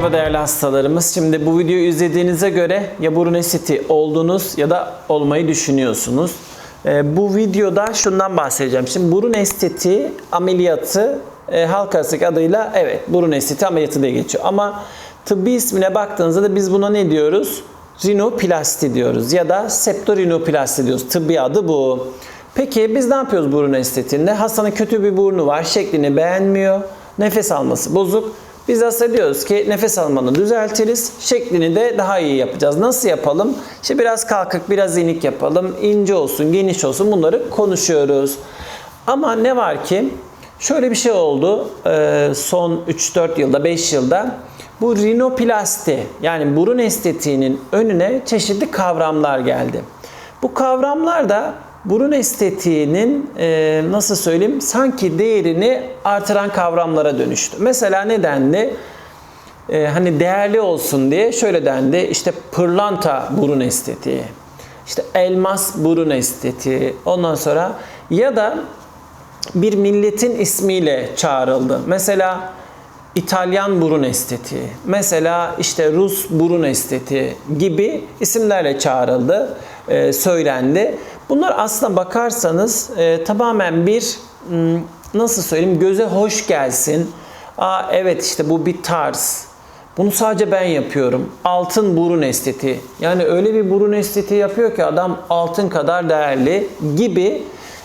Merhaba değerli hastalarımız. Şimdi bu videoyu izlediğinize göre ya burun estetiği oldunuz ya da olmayı düşünüyorsunuz. Ee, bu videoda şundan bahsedeceğim. Şimdi burun estetiği ameliyatı e, halk arasındaki adıyla evet burun estetiği ameliyatı diye geçiyor. Ama tıbbi ismine baktığınızda da biz buna ne diyoruz? Rinoplasti diyoruz ya da septorinoplasti diyoruz. Tıbbi adı bu. Peki biz ne yapıyoruz burun estetiğinde? Hastanın kötü bir burnu var, şeklini beğenmiyor, nefes alması bozuk. Biz aslında diyoruz ki nefes almanı düzeltiriz, şeklini de daha iyi yapacağız. Nasıl yapalım? İşte biraz kalkık, biraz inik yapalım, ince olsun, geniş olsun bunları konuşuyoruz. Ama ne var ki şöyle bir şey oldu e, son 3-4 yılda, 5 yılda. Bu rinoplasti yani burun estetiğinin önüne çeşitli kavramlar geldi. Bu kavramlar da burun estetiğinin e, nasıl söyleyeyim sanki değerini artıran kavramlara dönüştü. Mesela ne dendi? E, hani değerli olsun diye şöyle dendi. İşte pırlanta burun estetiği. işte elmas burun estetiği. Ondan sonra ya da bir milletin ismiyle çağrıldı. Mesela İtalyan burun estetiği, mesela işte Rus burun estetiği gibi isimlerle çağrıldı, e, söylendi. Bunlar aslına bakarsanız e, tamamen bir nasıl söyleyeyim göze hoş gelsin. Aa evet işte bu bir tarz. Bunu sadece ben yapıyorum. Altın burun estetiği. Yani öyle bir burun estetiği yapıyor ki adam altın kadar değerli gibi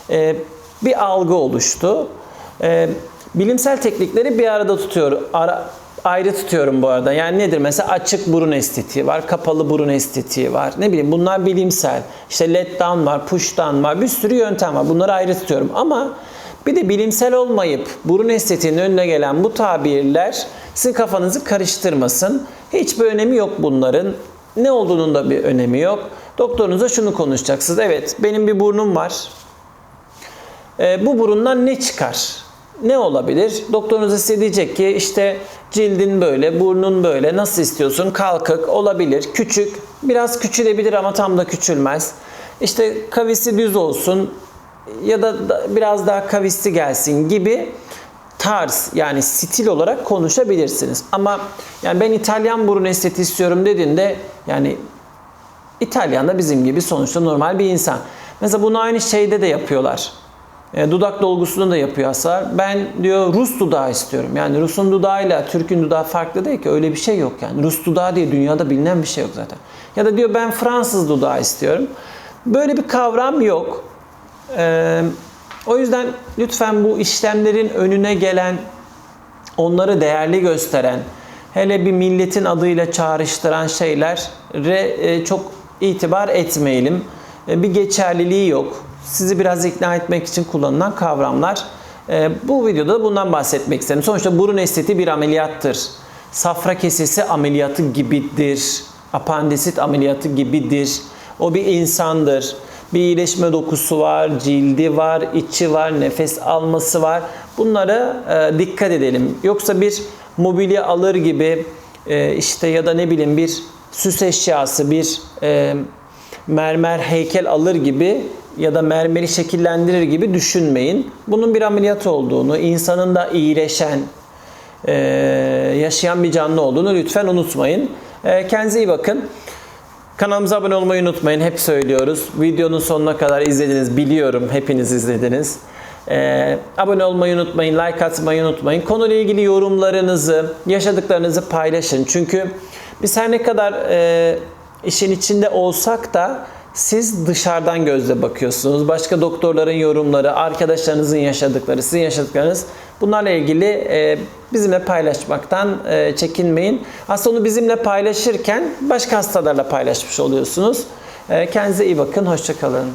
e, bir algı oluştu. E, bilimsel teknikleri bir arada tutuyor. Ara, ayrı tutuyorum bu arada. Yani nedir? Mesela açık burun estetiği var, kapalı burun estetiği var. Ne bileyim bunlar bilimsel. İşte let down var, push down var. Bir sürü yöntem var. Bunları ayrı tutuyorum. Ama bir de bilimsel olmayıp burun estetiğinin önüne gelen bu tabirler sizin kafanızı karıştırmasın. Hiçbir önemi yok bunların. Ne olduğunun da bir önemi yok. Doktorunuza şunu konuşacaksınız. Evet benim bir burnum var. E, bu burundan ne çıkar? Ne olabilir? Doktorunuz size diyecek ki işte cildin böyle, burnun böyle, nasıl istiyorsun? Kalkık olabilir, küçük, biraz küçülebilir ama tam da küçülmez. İşte kavisi düz olsun ya da biraz daha kavisli gelsin gibi tarz yani stil olarak konuşabilirsiniz. Ama yani ben İtalyan burun estetiği istiyorum dediğinde yani İtalyan da bizim gibi sonuçta normal bir insan. Mesela bunu aynı şeyde de yapıyorlar. E, dudak dolgusunu da yapıyor hastalar. Ben diyor Rus dudağı istiyorum. Yani Rus'un dudağıyla Türk'ün dudağı farklı değil ki. Öyle bir şey yok yani. Rus dudağı diye dünyada bilinen bir şey yok zaten. Ya da diyor ben Fransız dudağı istiyorum. Böyle bir kavram yok. E, o yüzden lütfen bu işlemlerin önüne gelen, onları değerli gösteren, hele bir milletin adıyla çağrıştıran şeylere e, çok itibar etmeyelim. E, Bir geçerliliği yok. Sizi biraz ikna etmek için kullanılan kavramlar. E, Bu videoda bundan bahsetmek istedim. Sonuçta burun estetiği bir ameliyattır. Safra kesesi ameliyatı gibidir. Apandisit ameliyatı gibidir. O bir insandır. Bir iyileşme dokusu var, cildi var, içi var, nefes alması var. Bunlara e, dikkat edelim. Yoksa bir mobilya alır gibi e, işte ya da ne bileyim bir süs eşyası, bir e, mermer heykel alır gibi ya da mermeri şekillendirir gibi düşünmeyin. Bunun bir ameliyat olduğunu, insanın da iyileşen, e, yaşayan bir canlı olduğunu lütfen unutmayın. E, kendinize iyi bakın. Kanalımıza abone olmayı unutmayın. Hep söylüyoruz. Videonun sonuna kadar izlediniz. Biliyorum hepiniz izlediniz. Ee, abone olmayı unutmayın. Like atmayı unutmayın. Konuyla ilgili yorumlarınızı, yaşadıklarınızı paylaşın. Çünkü biz her ne kadar e, işin içinde olsak da siz dışarıdan gözle bakıyorsunuz. Başka doktorların yorumları, arkadaşlarınızın yaşadıkları, sizin yaşadıklarınız bunlarla ilgili e, bizimle paylaşmaktan e, çekinmeyin. Aslında onu bizimle paylaşırken başka hastalarla paylaşmış oluyorsunuz. E, kendinize iyi bakın, hoşçakalın.